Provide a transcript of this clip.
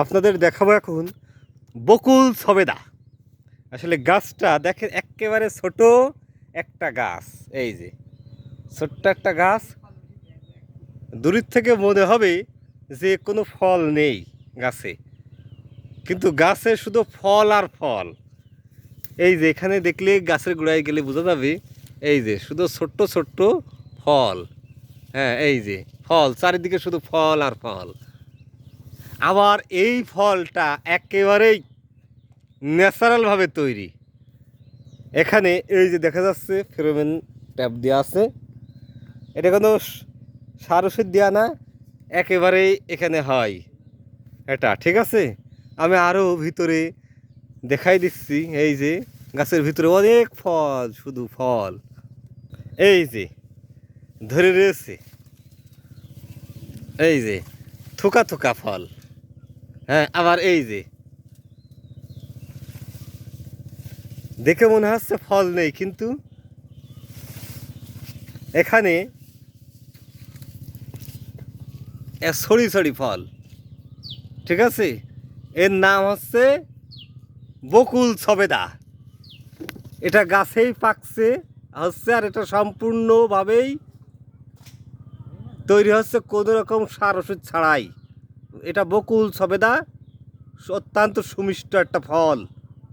আপনাদের দেখাবো এখন বকুল সবেদা। আসলে গাছটা দেখেন, একেবারে ছোট একটা গাছ। এই যে, ছোট্ট একটা গাছ। দূরের থেকে মনে হবে যে কোনো ফল নেই গাছে। কিন্তু গাছে শুধু ফল আর ফল। এই যে, এখানে দেখলে গাছের গোড়ায় গেলে বোঝা যাবে, এই যে, শুধু ছোট্ট ছোট্ট ফল। হ্যাঁ এই যে, ফল, চারিদিকে শুধু ফল আর ফল। আবার এই ফলটা একেবারেই ন্যাচারালভাবে তৈরি। এখানে এই যে দেখা যাচ্ছে, ফেরোমেন ট্যাপ দেওয়া আছে। এটা কোনো সার ওষুধ দেওয়া না, একেবারেই এখানে হয়। এটা, ঠিক আছে? আমি আরও ভিতরে দেখাই দিচ্ছি, এই যে গাছের ভিতরে অনেক ফল, শুধু ফল। এই যে, ধরে রয়েছে। এই যে, থোকা থোকা ফল। হ্যাঁ আবার এই যে। দেখে মনে হচ্ছে ফল নেই, কিন্তু এখানে সরি সরি ফল। ঠিক আছে? এর নাম হচ্ছে বকুল সবেদা। এটা গাছেই পাকছে, হচ্ছে আর এটা সম্পূর্ণভাবেই তৈরি হচ্ছে কোনো রকম সার ওষুধ ছাড়াই। এটা বকুল সবেদা অত্যন্ত সুমিষ্ট একটা ফল।